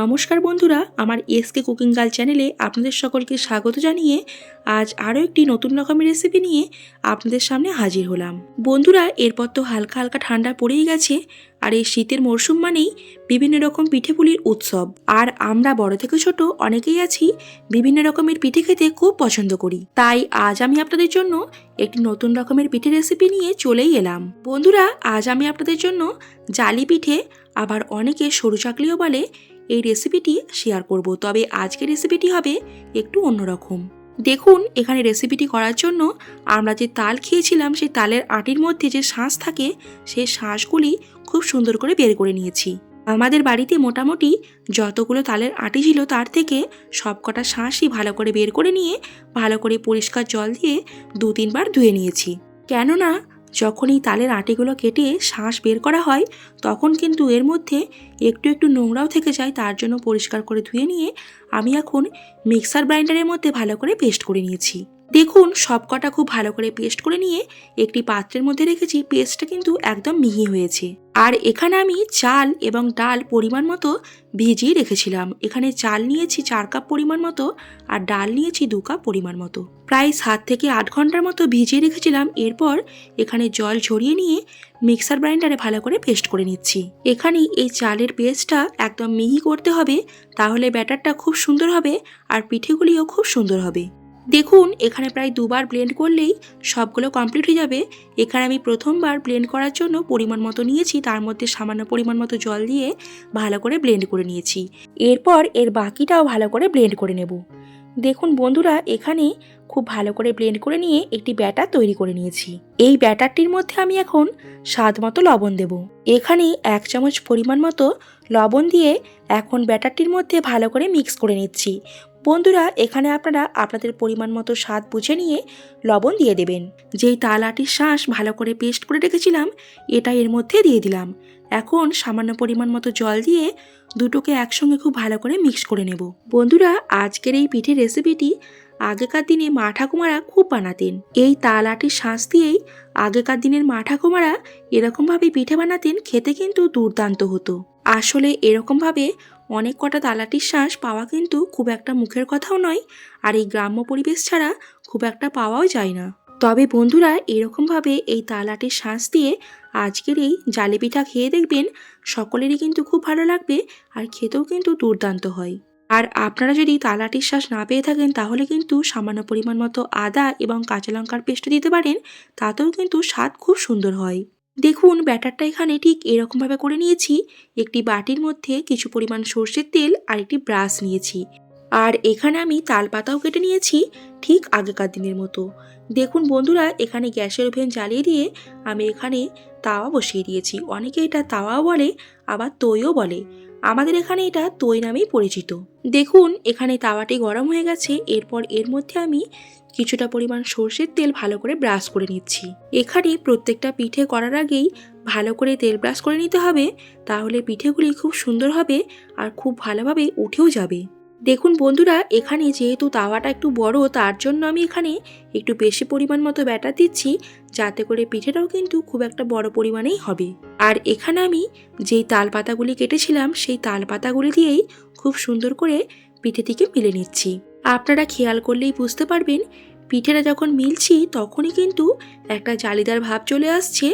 নমস্কার বন্ধুরা, আমার এসকে কুকিং গার্ল চ্যানেলে আপনাদের সকলকে স্বাগত জানিয়ে আজ আরও একটি নতুন রকমের রেসিপি নিয়ে আপনাদের সামনে হাজির হলাম। বন্ধুরা, এরপর তো হালকা হালকা ঠান্ডা পড়েই গেছে, আর এই শীতের মরশুম মানেই বিভিন্ন রকম পিঠেপুলির উৎসব। আর আমরা বড় থেকে ছোট অনেকেই আছি, বিভিন্ন রকমের পিঠে খেতে খুব পছন্দ করি। তাই আজ আমি আপনাদের জন্য একটি নতুন রকমের পিঠে রেসিপি নিয়ে চলেই এলাম। বন্ধুরা, আজ আমি আপনাদের জন্য জালি পিঠে, আবার অনেকে সরু চাকলিও বলে এই রেসিপিটি শেয়ার করব। তবে আজকের রেসিপিটি হবে একটু অন্যরকম। দেখুন, এখানে রেসিপিটি করার জন্য আমরা যে তাল খেয়েছিলাম, সেই তালের আটির মধ্যে যে শাঁস থাকে, সেই শাঁসগুলি খুব সুন্দর করে বের করে নিয়েছি। আমাদের বাড়িতে মোটামুটি যতগুলো তালের আটি ছিল, তার থেকে সবকটা শাঁসই ভালো করে বের করে নিয়ে, ভালো করে পরিষ্কার জল দিয়ে দু তিনবার ধুয়ে নিয়েছি। কেননা যখন এই তালের আটিগুলো কেটে শ্বাস বের করা হয়, তখন কিন্তু এর মধ্যে একটু একটু নোংরাও থেকে যায়, তার জন্য পরিষ্কার করে ধুয়ে নিয়ে আমি এখন মিক্সার গ্রাইন্ডারের মধ্যে ভালো করে পেস্ট করে নিয়েছি। দেখুন, সবকটা খুব ভালো করে পেস্ট করে নিয়ে একটি পাত্রের মধ্যে রেখেছি পেস্টটা কিন্তু একদম মিহি হয়েছে। আর এখানে আমি চাল এবং ডাল পরিমাণ মতো ভিজিয়ে রেখেছিলাম। এখানে চাল নিয়েছি চার কাপ পরিমাণ মতো আর ডাল নিয়েছি দু কাপ পরিমাণ মতো। প্রায় সাত থেকে আট ঘণ্টার মতো ভিজিয়ে রেখেছিলাম। এরপর এখানে জল ঝরিয়ে নিয়ে মিক্সার গ্রাইন্ডারে ভালো করে পেস্ট করে নিচ্ছি। এখানে এই চালের পেস্টটা একদম মিহি করতে হবে, তাহলে ব্যাটারটা খুব সুন্দর হবে আর পিঠেগুলিও খুব সুন্দর হবে। দেখুন, এখানে প্রায় দুবার ব্লেন্ড করলেই সবগুলো কমপ্লিট হয়ে যাবে। এখানে আমি প্রথমবার ব্লেন্ড করার জন্য পরিমাণ মতো নিয়েছি, তার মধ্যে সামান্য পরিমাণ মতো জল দিয়ে ভালো করে ব্লেন্ড করে নিয়েছি। এরপর এর বাকিটাও ভালো করে ব্লেন্ড করে নেব। দেখুন বন্ধুরা, এখানে খুব ভালো করে ব্লেন্ড করে নিয়ে একটি ব্যাটার তৈরি করে নিয়েছি। এই ব্যাটারটির মধ্যে আমি এখন স্বাদ মতো লবণ দেব। এখানে এক চামচ পরিমাণ মতো লবণ দিয়ে এখন ব্যাটারটির মধ্যে ভালো করে মিক্স করে নিচ্ছি। বন্ধুরা, এখানে আপনারা আপনাদের পরিমাণ মতো স্বাদ বুঝে নিয়ে লবণ দিয়ে দেবেন। যেই তাল আটির শাঁস ভালো করে পেস্ট করে রেখেছিলাম, এটা এর মধ্যে দিয়ে দিলাম। এখন সামান্য পরিমাণ মতো জল দিয়ে দুটোকে একসঙ্গে খুব ভালো করে মিক্স করে নেব। বন্ধুরা, আজকের এই পিঠের রেসিপিটি আগেকার দিনে মা ঠাকুমারা খুব বানাতেন। এই তাল আটির শাঁস দিয়েই আগেকার দিনের মা ঠাকুমারা এরকমভাবে পিঠে বানাতেন, খেতে কিন্তু দুর্দান্ত হতো। আসলে এরকমভাবে অনেক কটা তালাটির শ্বাস পাওয়া কিন্তু খুব একটা মুখের কথাও নয়, আর এই গ্রাম্য পরিবেশ ছাড়া খুব একটা পাওয়াও যায় না। তবে বন্ধুরা, এরকমভাবে এই তালাটির শ্বাস দিয়ে আজকের এই জালে পিঠা খেয়ে দেখবেন সকলেরই কিন্তু খুব ভালো লাগবে আর খেতেও কিন্তু দুর্দান্ত হয়। আর আপনারা যদি তালাটির শ্বাস না পেয়ে থাকেন, তাহলে কিন্তু সামান্য পরিমাণ মতো আদা এবং কাঁচা লঙ্কার পেস্ট দিতে পারেন, তাতেও কিন্তু স্বাদ খুব সুন্দর হয়। দেখুন, ব্যাটারটা এখানে ঠিক এরকমভাবে করে নিয়েছি। একটি বাটির মধ্যে কিছু পরিমাণ সর্ষের তেল আর একটি ব্রাশ নিয়েছি। আর এখানে আমি তাল পাতাও কেটে নিয়েছি ঠিক আগেকার দিনের মতো। দেখুন বন্ধুরা, এখানে গ্যাসের ওভেন জ্বালিয়ে দিয়ে আমি এখানে তাওয়া বসিয়ে দিয়েছি। অনেকে এটা তাওয়াও বলে, আবার তৈও বলে। আমাদের এখানে এটা তৈ নামেই পরিচিত। দেখুন, এখানে তাওয়াটি গরম হয়ে গেছে, এরপর এর মধ্যে আমি কিছুটা পরিমাণ সর্ষের তেল ভালো করে ব্রাশ করে নিচ্ছি। এখানে প্রত্যেকটা পিঠে করার আগেই ভালো করে তেল ব্রাশ করে নিতে হবে, তাহলে পিঠেগুলি খুব সুন্দর হবে আর খুব ভালোভাবে উঠেও যাবে। দেখুন বন্ধুরা, এখানে যেহেতু তাওয়াটা একটু বড়, তার জন্য আমি এখানে একটু বেশি পরিমাণ মতো ব্যাটার দিচ্ছি, যাতে করে পিঠেটাও কিন্তু খুব একটা বড় পরিমাণেই হবে। আর এখানে আমি যেই তাল পাতাগুলি কেটেছিলাম, সেই তাল পাতাগুলি দিয়েই খুব সুন্দর করে পিঠেটিকে মিলে নিচ্ছি। আপনারা খেয়াল করলেই বুঝতে পারবেন, পিঠেটা যখন মিলছি, তখনই কিন্তু একটা জালিদার ভাব চলে আসছে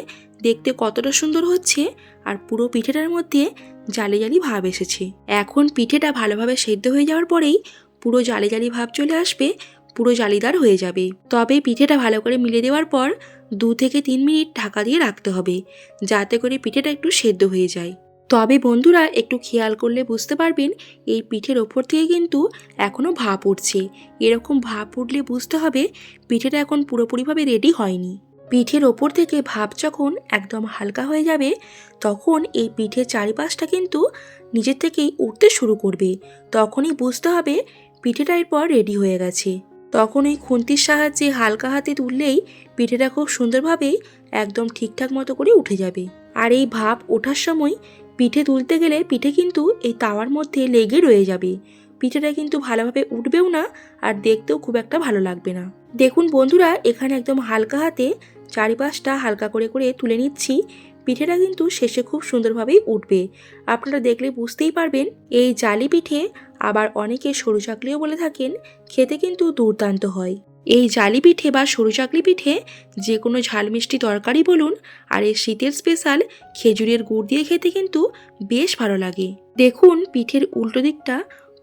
দেখতে কতটা সুন্দর হচ্ছে আর পুরো পিঠেটার মধ্যে জালি জালি ভাব এসেছে। এখন পিঠেটা ভালোভাবে সেদ্ধ হয়ে যাওয়ার পরেই পুরো জালি জালি ভাব চলে আসবে, পুরো জালিদার হয়ে যাবে। তবে পিঠেটা ভালো করে মিলে দেওয়ার পর দু থেকে তিন মিনিট ঢাকা দিয়ে রাখতে হবে, যাতে করে পিঠেটা একটু সেদ্ধ হয়ে যায়। তবে বন্ধুরা, একটু খেয়াল করলে বুঝতে পারবেন, এই পিঠের ওপর থেকে কিন্তু এখনও ভাপ উঠছে। এরকম ভাপ উঠলে বুঝতে হবে, পিঠেটা এখন পুরোপুরিভাবে রেডি হয়নি। পিঠের ওপর থেকে ভাপ যখন একদম হালকা হয়ে যাবে, তখন এই পিঠের চারিপাশটা কিন্তু নিজের থেকেই উঠতে শুরু করবে। তখনই বুঝতে হবে পিঠেটা এরপর রেডি হয়ে গেছে। তখন ওই খুন্তির সাহায্যে হালকা হাতে তুললেই পিঠেটা খুব সুন্দরভাবে একদম ঠিকঠাক মতো করে উঠে যাবে। আর এই ভাপ ওঠার সময় পিঠে তুলতে গেলে পিঠে কিন্তু এই তাওয়ার মধ্যে লেগে রয়ে যাবে। পিঠেটা কিন্তু ভালোভাবে উঠবেও না আর দেখতেও খুব একটা ভালো লাগবে না। দেখুন বন্ধুরা, এখানে একদম হালকা হাতে চারিপাশটা হালকা করে করে তুলে নিচ্ছি। পিঠেটা কিন্তু শেষে খুব সুন্দরভাবেই উঠবে। আপনারা দেখলে বুঝতেই পারবেন, এই জালি পিঠে আবার অনেকে সরু চাকলিও বলে থাকেন, খেতে কিন্তু দুর্দান্ত হয়। এই জালি পিঠে বা সরু চাকলি পিঠে যে কোনো ঝাল মিষ্টি তরকারি বলুন, আর এই শীতের স্পেশাল খেজুরের গুড় দিয়ে খেতে কিন্তু বেশ ভালো লাগে। দেখুন, পিঠের উল্টো দিকটা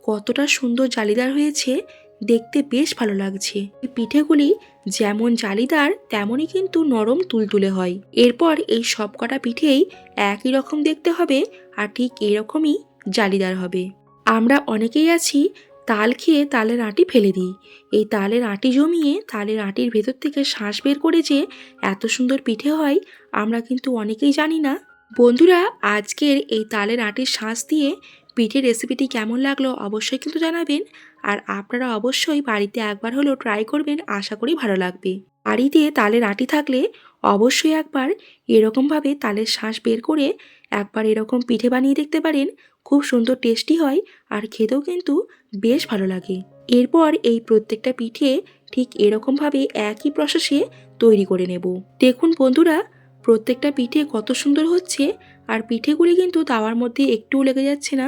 কতটা সুন্দর জালিদার হয়েছে। দেখতে বেশ ভালো লাগছে। এই পিঠেগুলি যেমন জালিদার তেমনই কিন্তু নরম তুলতুলে হয়। এরপর এই সব কটা পিঠেই একই রকম দেখতে হবে আর ঠিক এরকমই জালিদার হবে। আমরা অনেকেই আছি, তাল খেয়ে তালের আঁটি ফেলে দিই। এই তালের আঁটি জমিয়ে তালের আঁটির ভেতর থেকে শ্বাস বের করে যে এত সুন্দর পিঠে হয়, আমরা কিন্তু অনেকেই জানি না। বন্ধুরা, আজকের এই তালের আঁটির শ্বাস দিয়ে পিঠের রেসিপিটি কেমন লাগল অবশ্যই কিন্তু জানাবেন। আর আপনারা অবশ্যই বাড়িতে একবার হলেও ট্রাই করবেন, আশা করি ভালো লাগবে। বাড়িতে তালের আঁটি থাকলে অবশ্যই একবার এরকমভাবে তালের শ্বাস বের করে একবার এরকম পিঠে বানিয়ে দেখতে পারেন। খুব সুন্দর টেস্টি হয় আর খেতেও কিন্তু বেশ ভালো লাগে। এরপর এই প্রত্যেকটা পিঠে ঠিক এরকমভাবে একই প্রসেসে তৈরি করে নেব। দেখুন বন্ধুরা, প্রত্যেকটা পিঠে কত সুন্দর হচ্ছে। আর পিঠেগুলি কিন্তু তাওয়ার মধ্যে একটুও লেগে যাচ্ছে না,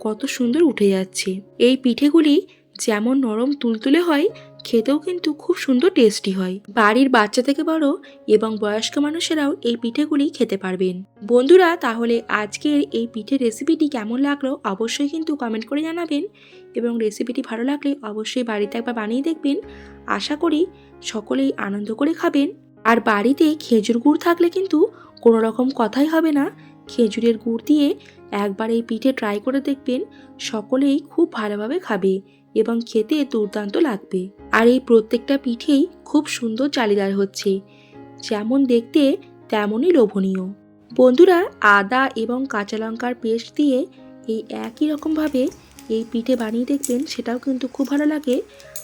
কত সুন্দর উঠে যাচ্ছে। এই পিঠেগুলি যেমন নরম তুলতুলে হয়, খেতেও কিন্তু খুব সুন্দর টেস্টি হয়। বাড়ির বাচ্চা থেকে বড় এবং বয়স্ক মানুষেরাও এই পিঠেগুলি খেতে পারবেন। বন্ধুরা, তাহলে আজকের এই পিঠের রেসিপিটি কেমন লাগল অবশ্যই কিন্তু কমেন্ট করে জানাবেন এবং রেসিপিটি ভালো লাগলে অবশ্যই বাড়িতে একবার বানিয়ে দেখবেন। আশা করি সকলেই আনন্দ করে খাবেন। আর বাড়িতে খেজুর গুড় থাকলে কিন্তু কোনো রকম কথাই হবে না খেজুরের গুড় দিয়ে একবার এই পিঠে ট্রাই করে দেখবেন সকলেই খুব ভালোভাবে খাবে এবং খেতে দুর্দান্ত লাগবে। আর এই প্রত্যেকটা পিঠেই খুব সুন্দর জালিদার হচ্ছে, যেমন দেখতে তেমনই লোভনীয়। বন্ধুরা, আদা এবং কাঁচা লঙ্কার পেস্ট দিয়ে এই একই রকমভাবে এই পিঠে বানিয়ে দেখবেন, সেটাও কিন্তু খুব ভালো লাগে।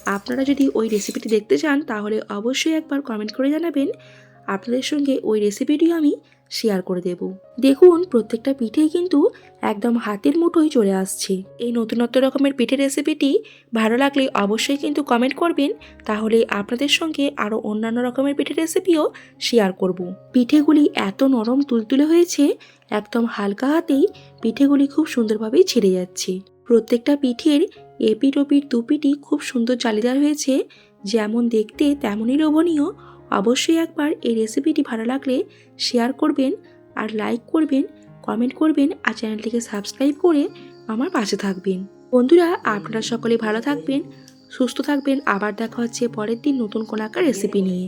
আপনারা যদি ওই রেসিপিটি দেখতে চান, তাহলে অবশ্যই একবার কমেন্ট করে জানাবেন। আপনাদের সঙ্গে ওই রেসিপিটিও আমি শেয়ার করে দেব। দেখুন, প্রত্যেকটা পিঠেই কিন্তু একদম হাতের মুঠোয় চলে আসছে। এই নতুনত্ব রকমের পিঠের রেসিপিটি ভালো লাগলে অবশ্যই কিন্তু কমেন্ট করবেন। তাহলে আপনাদের সঙ্গে আরও অন্যান্য রকমের পিঠের রেসিপিও শেয়ার করব। পিঠেগুলি এত নরম তুলতুলে হয়েছে, একদম হালকা হাতেই পিঠেগুলি খুব সুন্দরভাবেই ছেড়ে যাচ্ছে। প্রত্যেকটা পিঠের এপিট ওপিট দুপিটি খুব সুন্দর জালিদার হয়েছে। যেমন দেখতে তেমনই লোভনীয়। অবশ্যই একবার এই রেসিপিটি ভালো লাগলে শেয়ার করবেন আর লাইক করবেন কমেন্ট করবেন আর চ্যানেলটিকে সাবস্ক্রাইব করে আমার পাশে থাকবেন। বন্ধুরা, আপনারা সকলে ভালো থাকবেন, সুস্থ থাকবেন। আবার দেখা হচ্ছে পরের দিন নতুন কোনো একটা রেসিপি নিয়ে।